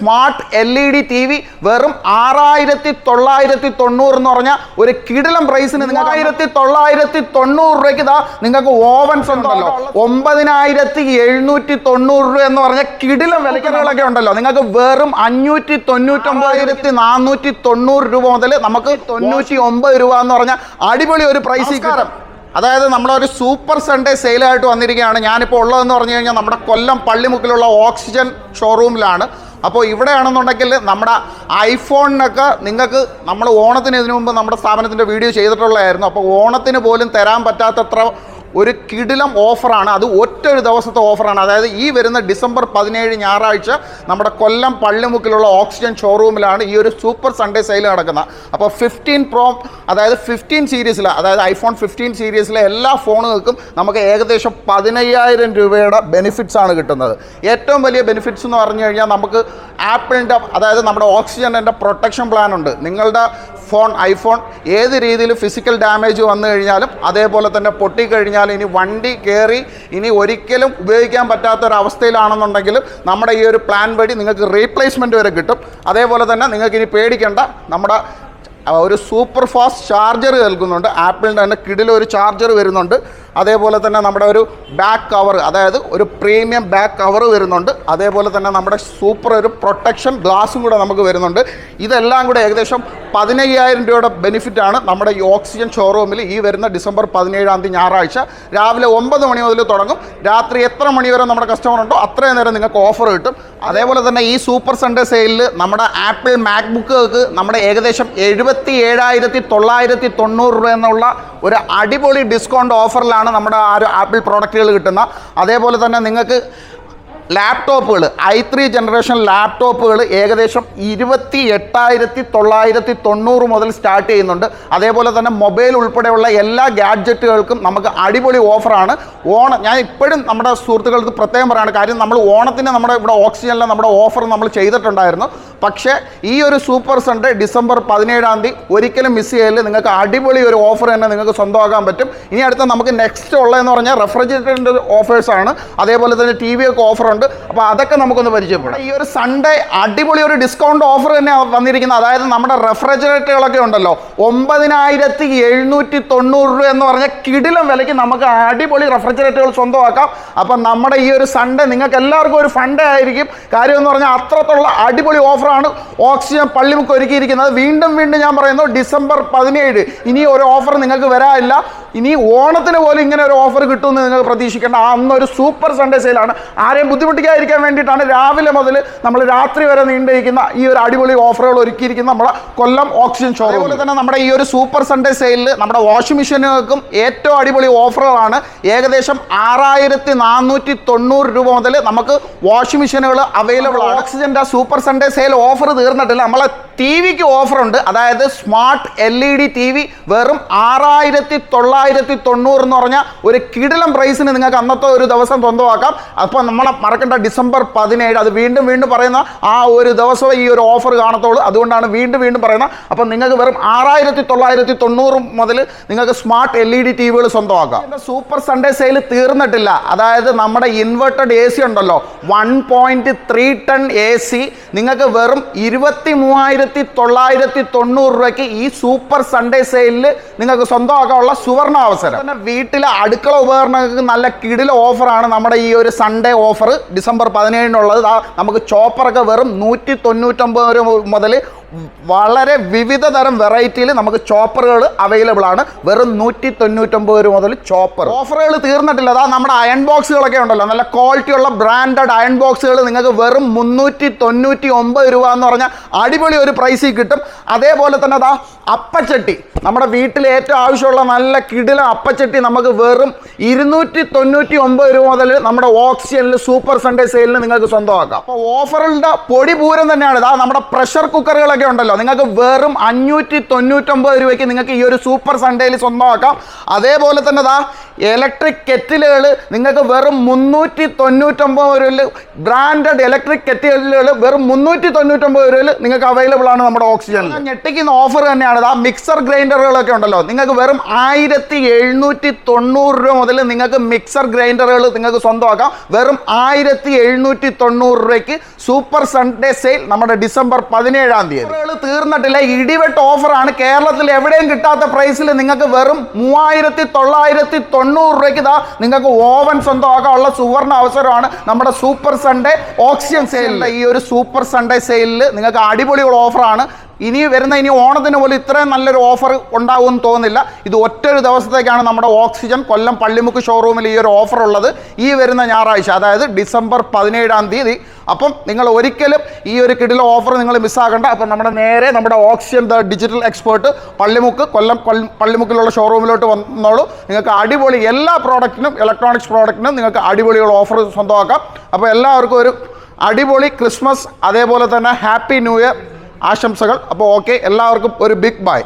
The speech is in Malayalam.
Smart L E D T V വെറും ആറായിരത്തി തൊള്ളായിരത്തി തൊണ്ണൂറ് എന്ന് പറഞ്ഞ ഒരു കിടിലം പ്രൈസിന് നിങ്ങൾക്ക് ആയിരത്തി തൊള്ളായിരത്തി തൊണ്ണൂറ് രൂപയ്ക്ക് ഇതാ നിങ്ങൾക്ക് ഓവൻസ് ഉണ്ടല്ലോ. ഒമ്പതിനായിരത്തി എഴുന്നൂറ്റി തൊണ്ണൂറ് രൂപ എന്ന് പറഞ്ഞ കിടിലം വിലക്കുകളൊക്കെ ഉണ്ടല്ലോ. നിങ്ങൾക്ക് വെറും അഞ്ഞൂറ്റി തൊണ്ണൂറ്റൊമ്പതിനായിരത്തി നാനൂറ്റി തൊണ്ണൂറ് രൂപ മുതൽ നമുക്ക് തൊണ്ണൂറ്റി ഒമ്പത് രൂപ എന്ന് പറഞ്ഞ അടിപൊളി ഒരു പ്രൈസ് കാരണം അതായത് നമ്മളൊരു സൂപ്പർ സൺഡേ സെയിലായിട്ട് വന്നിരിക്കുകയാണ്. ഞാനിപ്പോൾ ഉള്ളതെന്ന് പറഞ്ഞു കഴിഞ്ഞാൽ നമ്മുടെ കൊല്ലം പള്ളിമുക്കിലുള്ള ഓക്സിജൻ ഷോറൂമിലാണ് അപ്പോൾ ഇവിടെയാണെന്നുണ്ടെങ്കിൽ നമ്മുടെ ഐഫോണിനൊക്കെ നിങ്ങൾക്ക് നമ്മൾ ഓണത്തിന് ഇതിനു മുമ്പ് നമ്മുടെ സ്ഥാപനത്തിന്റെ വീഡിയോ ചെയ്തിട്ടുള്ളതായിരുന്നു. അപ്പോൾ ഓണത്തിന് പോലും തരാൻ പറ്റാത്തത്ര ഒരു കിടിലം ഓഫറാണ്. അത് ഒറ്റ ഒരു ദിവസത്തെ ഓഫറാണ്. അതായത് ഈ വരുന്ന ഡിസംബർ പതിനേഴ് ഞായറാഴ്ച നമ്മുടെ കൊല്ലം പള്ളിമുക്കിലുള്ള ഓക്സിജൻ ഷോറൂമിലാണ് ഈ ഒരു സൂപ്പർ സൺഡേ സെയിൽ നടക്കുന്നത്. അപ്പോൾ ഫിഫ്റ്റീൻ പ്രോ അതായത് ഫിഫ്റ്റീൻ സീരീസിലെ അതായത് ഐഫോൺ ഫിഫ്റ്റീൻ സീരീസിലെ എല്ലാ ഫോണുകൾക്കും നമുക്ക് ഏകദേശം പതിനയ്യായിരം രൂപയുടെ ബെനിഫിറ്റ്സ് ആണ് കിട്ടുന്നത്. ഏറ്റവും വലിയ ബെനിഫിറ്റ്സ് എന്ന് പറഞ്ഞു കഴിഞ്ഞാൽ നമുക്ക് ആപ്പിളിന്റെ അതായത് നമ്മുടെ ഓക്സിജന്റെ പ്രൊട്ടക്ഷൻ പ്ലാൻ ഉണ്ട്. നിങ്ങളുടെ ഫോൺ ഐഫോൺ ഏത് രീതിയിൽ ഫിസിക്കൽ ഡാമേജ് വന്നു കഴിഞ്ഞാലും അതേപോലെ തന്നെ പൊട്ടിക്കഴിഞ്ഞാൽ ഇനി വണ്ടി കയറി ഇനി ഒരിക്കലും ഉപയോഗിക്കാൻ പറ്റാത്ത ഒരു അവസ്ഥയിലാണെന്നുണ്ടെങ്കിലും നമ്മുടെ ഈ ഒരു പ്ലാൻ വഴി നിങ്ങൾക്ക് റീപ്ലേസ്മെന്റ് വരെ കിട്ടും. അതേപോലെ തന്നെ നിങ്ങൾക്ക് ഇനി പേടിക്കേണ്ട. നമ്മുടെ ഒരു സൂപ്പർ ഫാസ്റ്റ് ചാർജർ കേൾക്കുന്നുണ്ട് ആപ്പിളിന്റെ തന്നെ കിടിലൊരു ചാർജർ വരുന്നുണ്ട്. അതേപോലെ തന്നെ നമ്മുടെ ഒരു ബാക്ക് കവർ അതായത് ഒരു പ്രീമിയം ബാക്ക് കവർ വരുന്നുണ്ട്. അതേപോലെ തന്നെ നമ്മുടെ സൂപ്പർ ഒരു പ്രൊട്ടക്ഷൻ ഗ്ലാസും കൂടെ നമുക്ക് വരുന്നുണ്ട്. ഇതെല്ലാം കൂടെ ഏകദേശം പതിനയ്യായിരം രൂപയുടെ ബെനിഫിറ്റാണ് നമ്മുടെ ഈ ഓക്സിജൻ ഷോറൂമിൽ ഈ വരുന്ന ഡിസംബർ പതിനേഴാം തീയതി ഞായറാഴ്ച. രാവിലെ ഒമ്പത് മണി മുതൽ തുടങ്ങും. രാത്രി എത്ര മണി വരെ നമ്മുടെ കസ്റ്റമർ ഉണ്ടോ അത്രയും നേരം നിങ്ങൾക്ക് ഓഫർ കിട്ടും. അതേപോലെ തന്നെ ഈ സൂപ്പർ സൺഡേ സെയിലിൽ നമ്മുടെ ആപ്പിൾ മാക്ബുക്കുകൾക്ക് നമ്മുടെ ഏകദേശം എഴുപത്തി ഏഴായിരത്തി തൊള്ളായിരത്തി തൊണ്ണൂറ് രൂപ എന്നുള്ള ഒരു അടിപൊളി ഡിസ്കൗണ്ട് ഓഫറിലാണ് നമ്മുടെ ആ ഒരു ആപ്പിൾ പ്രോഡക്റ്റുകൾ കിട്ടുന്ന. അതേപോലെ തന്നെ നിങ്ങൾക്ക് ലാപ്ടോപ്പുകൾ ഐ ത്രീ ജനറേഷൻ ലാപ്ടോപ്പുകൾ ഏകദേശം ഇരുപത്തി എട്ടായിരത്തി തൊള്ളായിരത്തി തൊണ്ണൂറ് മുതൽ സ്റ്റാർട്ട് ചെയ്യുന്നുണ്ട്. അതേപോലെ തന്നെ മൊബൈൽ ഉൾപ്പെടെയുള്ള എല്ലാ ഗാഡ്ജറ്റുകൾക്കും നമുക്ക് അടിപൊളി ഓഫറാണ്. ഓണം ഞാൻ ഇപ്പോഴും നമ്മുടെ സുഹൃത്തുക്കൾക്ക് പ്രത്യേകം പറയുകയാണ് കാര്യം നമ്മൾ ഓണത്തിന് നമ്മുടെ ഇവിടെ ഓക്സിജനിൽ നമ്മുടെ ഓഫർ നമ്മൾ ചെയ്തിട്ടുണ്ടായിരുന്നു. പക്ഷേ ഈ ഒരു സൂപ്പർ സൺഡേ ഡിസംബർ പതിനേഴാം തീയതി ഒരിക്കലും മിസ് ചെയ്യൽ. നിങ്ങൾക്ക് അടിപൊളി ഒരു ഓഫർ തന്നെ നിങ്ങൾക്ക് സ്വന്തമാക്കാൻ പറ്റും. ഇനി അടുത്ത നമുക്ക് നെക്സ്റ്റ് ഉള്ളതെന്ന് പറഞ്ഞാൽ റെഫ്രിജറേറ്ററിന്റെ ഓഫേഴ്സാണ് അതേപോലെ തന്നെ ടി വി ഒക്കെ ഓഫറുണ്ട് അപ്പോൾ അതൊക്കെ നമുക്കൊന്ന് പരിചയപ്പെടാം. ഈ ഒരു സൺഡേ അടിപൊളി ഒരു ഡിസ്കൗണ്ട് ഓഫർ തന്നെ വന്നിരിക്കുന്നത്. അതായത് നമ്മുടെ റെഫ്രിജറേറ്ററുകളൊക്കെ ഉണ്ടല്ലോ. ഒമ്പതിനായിരത്തി എഴുന്നൂറ്റി തൊണ്ണൂറ് രൂപ എന്ന് പറഞ്ഞ കിടിലം വിലയ്ക്ക് നമുക്ക് അടിപൊളി റെഫ്രിജറേറ്ററുകൾ സ്വന്തമാക്കാം. അപ്പം നമ്മുടെ ഈ ഒരു സൺഡേ നിങ്ങൾക്ക് എല്ലാവർക്കും ഒരു ഫണ്ടേ ആയിരിക്കും. കാര്യം എന്ന് പറഞ്ഞാൽ അത്രത്തുള്ള അടിപൊളി ഓഫറാണ് ഓക്സിജൻ പള്ളിമുക്ക് ഒരുക്കിയിരിക്കുന്നത്. വീണ്ടും വീണ്ടും ഞാൻ പറയുന്നു ഡിസംബർ പതിനേഴ്. ഇനി ഒരു ഓഫർ നിങ്ങൾക്ക് വരാനില്ല. ഇനി ഓണത്തിന് പോലും ഇങ്ങനെ ഒരു ഓഫർ കിട്ടുമെന്ന് നിങ്ങൾ പ്രതീക്ഷിക്കേണ്ട. ആ അന്നൊരു സൂപ്പർ സൺഡേ സെയിലാണ് ആരെയും ബുദ്ധിമുട്ടിക്കാതിരിക്കാൻ വേണ്ടിയിട്ടാണ് രാവിലെ മുതൽ നമ്മൾ രാത്രി വരെ നീണ്ടിരിക്കുന്ന ഈ ഒരു അടിപൊളി ഓഫറുകൾ ഒരുക്കിയിരിക്കുന്ന നമ്മുടെ കൊല്ലം ഓക്സിജൻ ഷോ അതുപോലെ തന്നെ നമ്മുടെ ഈ ഒരു സൂപ്പർ സൺഡേ സെയിലിൽ നമ്മുടെ വാഷിംഗ് മെഷീനുകൾക്കും ഏറ്റവും അടിപൊളി ഓഫറുകളാണ് ഏകദേശം ആറായിരത്തി നാനൂറ്റി തൊണ്ണൂറ് രൂപ മുതൽ നമുക്ക് വാഷിംഗ് മെഷീനുകൾ അവൈലബിൾ ആണ്. ഓക്സിജന്റെ സൂപ്പർ സൺഡേ സെയിൽ ഓഫർ തീർന്നിട്ടില്ല. നമ്മളെ ടി വിക്ക് ഓഫറുണ്ട് അതായത് smart L E D T V വെറും ആറായിരത്തി തൊള്ളായിരത്തി തൊണ്ണൂറ് എന്ന് പറഞ്ഞാൽ ഒരു കിടിലം പ്രൈസിന് നിങ്ങൾക്ക് അന്നത്തെ ഒരു ദിവസം സ്വന്തമാക്കാം. അപ്പോൾ നമ്മളെ മറക്കേണ്ട ഡിസംബർ പതിനേഴ്. അത് വീണ്ടും വീണ്ടും പറയുന്ന ആ ഒരു ദിവസം ഈ ഒരു ഓഫർ കാണത്തുള്ളൂ. അതുകൊണ്ടാണ് വീണ്ടും വീണ്ടും പറയുന്നത്. അപ്പോൾ നിങ്ങൾക്ക് വെറും ആറായിരത്തി തൊള്ളായിരത്തി തൊണ്ണൂറ് മുതൽ നിങ്ങൾക്ക് smart L E D T വികൾ സ്വന്തമാക്കാം. സൂപ്പർ സൺഡേ സെയിൽ തീർന്നിട്ടില്ല. അതായത് നമ്മുടെ ഇൻവെർട്ടഡ് എ സി ഉണ്ടല്ലോ. One point three ton A C നിങ്ങൾക്ക് വെറും ഇരുപത്തി മൂവായിരത്തി തൊള്ളായിരത്തി തൊണ്ണൂറ് രൂപയ്ക്ക് ഈ സൂപ്പർ സൺഡേ സെയിലിൽ നിങ്ങൾക്ക് സ്വന്തമാക്കാനുള്ള സുവർണ അവസരം. പിന്നെ വീട്ടിലെ അടുക്കള ഉപകരണങ്ങൾക്ക് നല്ല കിടില ഓഫറാണ് നമ്മുടെ ഈ ഒരു സൺഡേ ഓഫർ ഡിസംബർ പതിനേഴിനുള്ളത്. നമുക്ക് ചോപ്പറൊക്കെ വെറും നൂറ്റി തൊണ്ണൂറ്റൊമ്പത് മുതൽ വളരെ വിവിധ തരം വെറൈറ്റിയിൽ നമുക്ക് ചോപ്പറുകൾ അവൈലബിൾ ആണ്. വെറും നൂറ്റി തൊണ്ണൂറ്റൊമ്പത് രൂപ മുതൽ ചോപ്പർ ഓഫറുകൾ തീർന്നിട്ടില്ല. അതാ നമ്മുടെ അയൺ ബോക്സുകളൊക്കെ ഉണ്ടല്ലോ. നല്ല ക്വാളിറ്റി ഉള്ള ബ്രാൻഡഡ് അയൺ ബോക്സുകൾ നിങ്ങൾക്ക് വെറും മുന്നൂറ്റി തൊണ്ണൂറ്റി ഒമ്പത് രൂപ എന്ന് പറഞ്ഞാൽ അടിപൊളി ഒരു പ്രൈസിൽ കിട്ടും. അതേപോലെ തന്നെ അതാ അപ്പച്ചട്ടി. നമ്മുടെ വീട്ടിൽ ഏറ്റവും ആവശ്യമുള്ള നല്ല കിടില അപ്പച്ചട്ടി നമുക്ക് വെറും ഇരുന്നൂറ്റി തൊണ്ണൂറ്റി ഒമ്പത് രൂപ മുതൽ നമ്മുടെ ഓക്സിജനിൽ സൂപ്പർ സൺഡേ സെയിലിന് നിങ്ങൾക്ക് സ്വന്തമാക്കാം. അപ്പോൾ ഓഫറുകളുടെ പൊടി പൂരം തന്നെയാണ്. ഇതാ നമ്മുടെ പ്രഷർ കുക്കറുകളൊക്കെ ഉണ്ടല്ലോ. നിങ്ങൾക്ക് വെറും അഞ്ഞൂറ്റി തൊണ്ണൂറ്റൊമ്പത് രൂപയ്ക്ക് നിങ്ങൾക്ക് ഈ ഒരു സൂപ്പർ സൺഡേയിൽ സ്വന്തമാക്കാം. അതേപോലെ തന്നെ ദാ ഇലക്ട്രിക് കെറ്റിലുകൾ നിങ്ങൾക്ക് വെറും മുന്നൂറ്റി തൊണ്ണൂറ്റൊമ്പത് രൂപയിൽ ബ്രാൻഡഡ് ഇലക്ട്രിക് കെറ്റിലുകൾ വെറും മുന്നൂറ്റി തൊണ്ണൂറ്റൊമ്പത് രൂപയിൽ നിങ്ങൾക്ക് അവൈലബിൾ ആണ് നമ്മുടെ ഓക്സിജൻ ഞെട്ടിക്കുന്ന ഓഫർ തന്നെയാണ്. ആ മിക്സർ ഗ്രൈൻഡറുകളൊക്കെ ഉണ്ടല്ലോ. നിങ്ങൾക്ക് വെറും ആയിരത്തി എഴുന്നൂറ്റി തൊണ്ണൂറ് രൂപ മുതൽ നിങ്ങൾക്ക് മിക്സർ ഗ്രൈൻഡറുകൾ നിങ്ങൾക്ക് സ്വന്തമാക്കാം. വെറും ആയിരത്തി എഴുന്നൂറ്റി തൊണ്ണൂറ് രൂപയ്ക്ക് സൂപ്പർ സൺഡേ സെയിൽ നമ്മുടെ ഡിസംബർ പതിനേഴാം തീയതി. തീർന്നിട്ടില്ല. ഇടിവെട്ട് ഓഫറാണ് കേരളത്തിൽ എവിടെയും കിട്ടാത്ത പ്രൈസിൽ നിങ്ങൾക്ക് വെറും മൂവായിരത്തി തൊള്ളായിരത്തി തൊണ്ണൂറ് രൂപയ്ക്ക് ഇതാ നിങ്ങൾക്ക് ഓവൻ സ്വന്തമാക്കാനുള്ള സുവർണ അവസരമാണ് നമ്മുടെ സൂപ്പർ സൺഡേ ഓക്സിജൻ സെയിലിൽ ഈ ഒരു സൂപ്പർ സൺഡേ സെയിലിൽ നിങ്ങൾക്ക് അടിപൊളിയുള്ള ഓഫറാണ്. ഇനി വരുന്ന ഇനി ഓണത്തിന് പോലും ഇത്രയും നല്ലൊരു ഓഫർ ഉണ്ടാവുമെന്ന് തോന്നുന്നില്ല. ഇത് ഒറ്റൊരു ദിവസത്തേക്കാണ് നമ്മുടെ ഓക്സിജൻ കൊല്ലം പള്ളിമുക്ക് ഷോറൂമിൽ ഈ ഒരു ഓഫർ ഉള്ളത്. ഈ വരുന്ന ഞായറാഴ്ച അതായത് ഡിസംബർ പതിനേഴാം തീയതി. അപ്പം നിങ്ങൾ ഒരിക്കലും ഈ ഒരു കിടില ഓഫർ നിങ്ങൾ മിസ്സാകണ്ട അപ്പം നമ്മുടെ നേരെ നമ്മുടെ oxygen the digital expert Pallimukku Kollam Kollam പള്ളിമുക്കിലുള്ള ഷോറൂമിലോട്ട് വന്നോളൂ. നിങ്ങൾക്ക് അടിപൊളി എല്ലാ പ്രോഡക്റ്റിനും ഇലക്ട്രോണിക്സ് പ്രോഡക്റ്റിനും നിങ്ങൾക്ക് അടിപൊളിയുള്ള ഓഫർ സ്വന്തമാക്കാം. അപ്പോൾ എല്ലാവർക്കും ഒരു അടിപൊളി ക്രിസ്മസ് അതേപോലെ തന്നെ ഹാപ്പി ന്യൂ ഇയർ ആശംസകൾ. അപ്പോൾ ഓക്കെ എല്ലാവർക്കും ഒരു ബിഗ് ബൈ